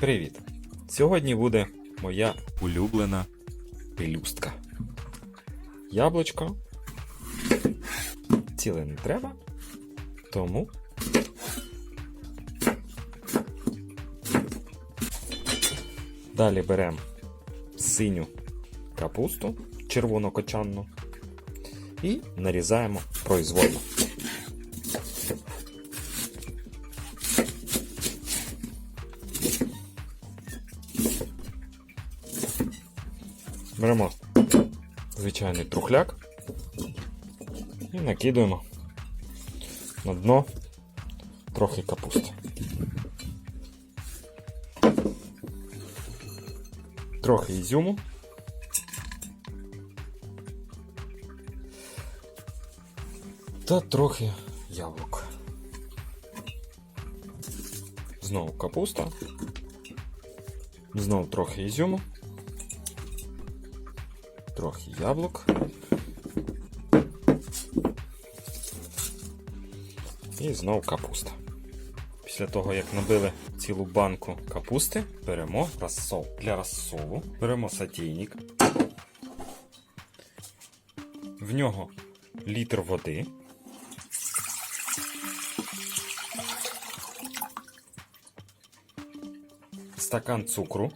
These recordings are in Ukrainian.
Привіт! Сьогодні буде моя улюблена пелюстка. Яблучко. Ціле не треба. Тому. Далі беремо синю капусту червонокочанну і нарізаємо произвольно. Беремо звичайний трухляк і накидуємо на дно трохи капусти. Трохи ізюму. Та трохи яблук. Знову капуста. Знову трохи ізюму. Трохи яблук. І знову капуста. Після того, як набили цілу банку капусти, беремо розсол. Для розсолу беремо сатійник. В нього літр води. Стакан цукру.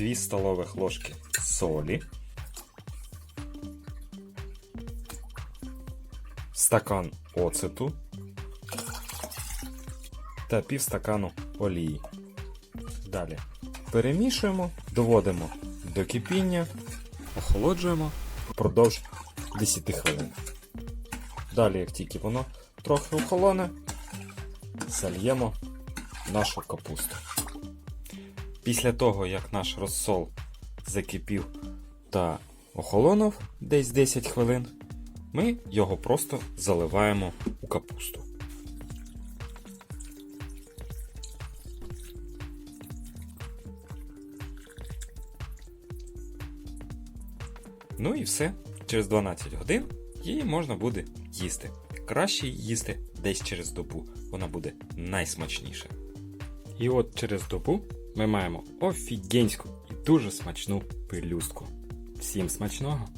2 столових ложки солі. Стакан оцету та пів стакану олії. Далі перемішуємо, доводимо до кипіння, охолоджуємо впродовж 10 хвилин. Далі, як тільки воно трохи охолоне, зальємо нашу капусту. Після того, як наш розсол закипів та охолонув десь 10 хвилин, ми його просто заливаємо у капусту. Ну і все. Через 12 годин її можна буде їсти. Краще їсти десь через добу. Вона буде найсмачніша. І от через добу ми маємо офігенську і дуже смачну пелюстку. Всім смачного!